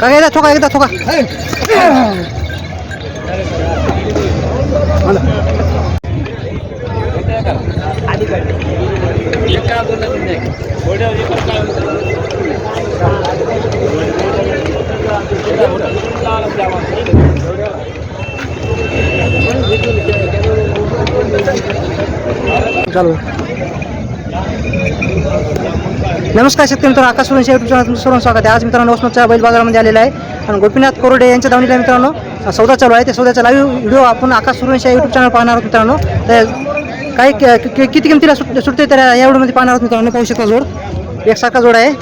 काका एकदा ठोका एकदा ठोका चालू नमस्कार शेतकरी मित्रांनो आकाश सुरेश युट्यूब चॅनल तुमचं सर्व स्वागत आहे. आज मित्रांनो वसमतच्या बैल बाजारामध्ये आलेला आहे. आणि गोपीनाथ कोरडे यांच्या दावणीला मित्रांनो. सौदा चालू आहे. त्या सौद्याचा लाईव्ह व्हिडिओ आपण आकाश सुरेश युट्यूब चॅनल पाहणार आहोत मित्रांनो. तर काही किती किमतीला सुट सुटते तर या व्हिडिओमध्ये पाहणार आहोत मित्रांनो. पाहू शकता जोड. एकसारखा जोड आहे.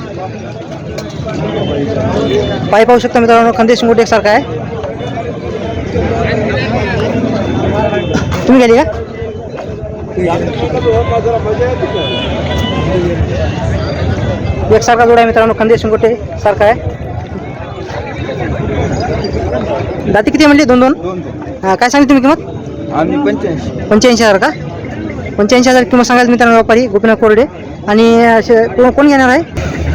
पाय पाहू शकता मित्रांनो खंदेश मोठ एकसारखा आहे. तुम्ही गेली का? एकसारखा जोड आहे मित्रांनो खंदेश शिंगोटे सारखा आहे. दाती किती म्हणली? दोन दोन हा, काय सांगितली तुम्ही किंमत? आम्ही पंच्याऐंशी. पंच्याऐंशी हजार का? पंच्याऐंशी हजार किंमत सांगायचं मित्रांनो व्यापारी गोपीनाथ कोरडे. आणि असे कोण कोण घेणार आहे?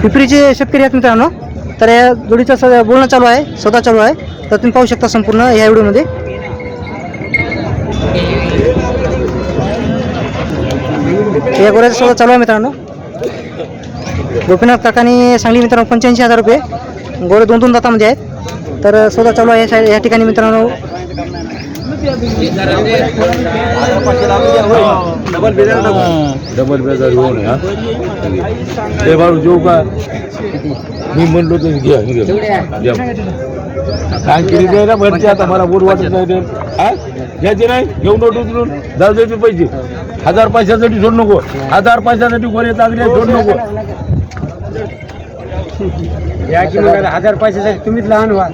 पिपरीचे शेतकरी आहेत मित्रांनो. तर या जोडीचं स बोलणं चालू आहे सौदा चालू आहे. तर तुम्ही पाहू शकता संपूर्ण ह्या व्हिडिओमध्ये. या गोऱ्याचा सौदा चालू आहे मित्रांनो. गोपीनाथ काकांनी सांगली मित्रांनो पंच्याऐंशी हजार रुपये. गोरे दोन दोन दातामध्ये आहेत. तर सौदा चालू आहे. या साईड- या ठिकाणी मित्रांनो. डबल बेजार घेऊन ते बाळू का? मी म्हणलो तर घ्या घ्या. काय केली नाही ना भरती आता मला बोर वाटत नाही ते. हा? घ्यायचे नाही? घेऊन उठून उचलून. जाऊ द्यायचे पैसे. हजार पैशासाठी सोड नको. हजार पैशासाठी गोरे चांगले सोड नको. या की मग हज़ार पैशासाठी तुम्हीच लहान व्हा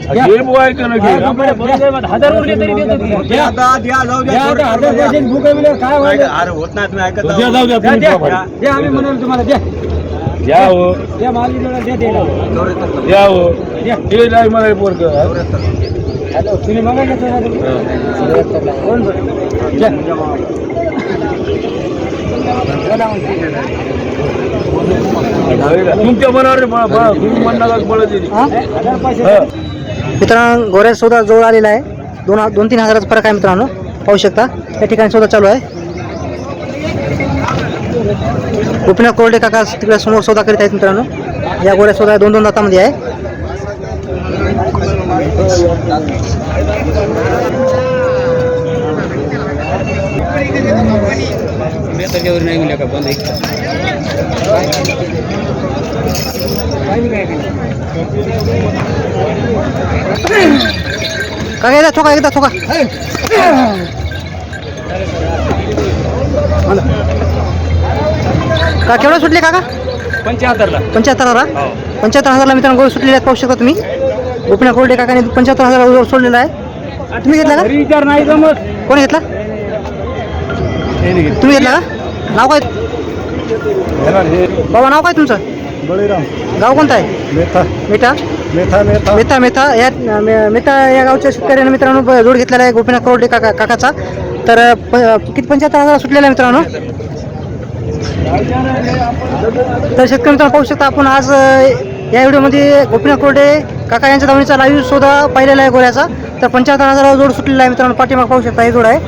हज़ार उरले तरी देतो की. द्या. द्या आता हज़ार पैशाची भूक आहे म्हणल्यावर काय व्हायचं? द्या जाऊ द्या द्या, तुम्ही द्या. बाबा. द्या, आम्ही म्हणाल तुम्हाला द्या द्या हो द्या मालकी द्या द्यायला. द्या हो हे नाही मला पोरग हॅलो तुम्ही मागायला येतो ना तुम्ही? कोण बरं? द्या. तुमच्या मनावर. मित्रांनो गोऱ्या सौदा जवळ आलेला आहे. दोन दोन तीन हजाराचा फरक आहे मित्रांनो. पाहू शकता. या ठिकाणी सौदा चालू आहे. गोपीनाथ कोरडे काका तिकडे समोर सौदा करीत आहेत मित्रांनो. या गोऱ्या सौदा दोन दोन दातामध्ये आहे. काका एकदा ठोका एकदा ठोका. का केवढा सुटले काका? पंच्याहत्तरला. पंच्याहत्तर हजार पंच्याहत्तर हजारला मित्रांनो गोळ सुटलेले आहेत पाहू शकता तुम्ही. गोपीनाथ कोरडे काकाने पंच्याहत्तर हजार गोळ सोडलेला आहे. तुम्ही घेतला का? विचार नाही जमत. कोणी घेतला. तुम्ही घेतला का? नाव काय? बाबा नाव काय तुमचं? बळीराम. गाव कोणतं आहे? मेथा. मेटा मेथा मेथा. मेथा मेथा. या मे- मेथा या गावच्या शेतकऱ्याने मित्रांनो ब- जोड घेतलेला आहे गोपीनाथ कोरडे काका काकाचा. तर प- किती पंच्याहत्तर हजार सुटलेला आहे मित्रांनो? तर शेतकरी मित्रांनो पाहू शकता आपण आज अ, या व्हिडिओमध्ये गोपीनाथ कोरडे काका यांच्या धावणीचा लाईव्ह शोधा पाहिलेला आहे गोऱ्याचा. तर पंच्याहत्तर हजार जोड सुटलेला आहे मित्रांनो. पाठीमाग पाहू शकता हे जोड आहे.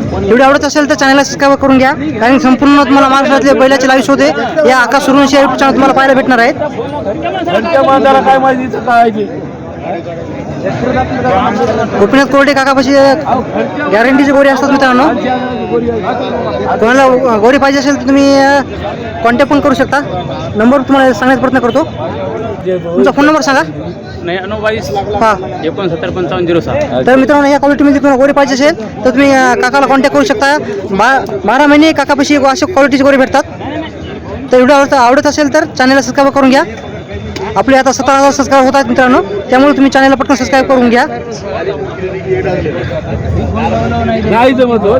व्हिडिओ आवडत असेल तर चॅनलला सबस्क्राईब करून घ्या. कारण संपूर्ण तुम्हाला महाराष्ट्रातले बैलाचे लाईव्ह शोधे या आकाश सुरून चॅनल तुम्हाला पाहायला भेटणार आहेत. गोपीनाथ कोरडे काकापाशी गॅरंटीचे गोरी असतात मित्रांनो. कोणाला गोरी पाहिजे असेल तर तुम्ही कॉन्टॅक्ट पण करू शकता. नंबर तुम्हाला सांगण्याचा प्रयत्न करतो. तुमचा फोन नंबर सांगा. नऊ बावीस हां. एकोणसत्तर पंचावन्न झिरो सहा तर मित्रांनो या क्वालिटीमध्ये तुम्हाला गोरी पाहिजे असेल तर तुम्ही काकाला कॉन्टॅक्ट करू शकता. बा बारा महिने काकापाशी अशा क्वालिटीचे गोरे भेटतात. तर व्हिडिओ आवडत आवडत असेल तर चॅनलला सबस्क्राईब करून घ्या. आपले आता सतरा हजार सबस्क्राईब होत आहेत मित्रांनो. त्यामुळे तुम्ही चॅनलला पटकन सबस्क्राईब करून घ्या. नाही जमत हो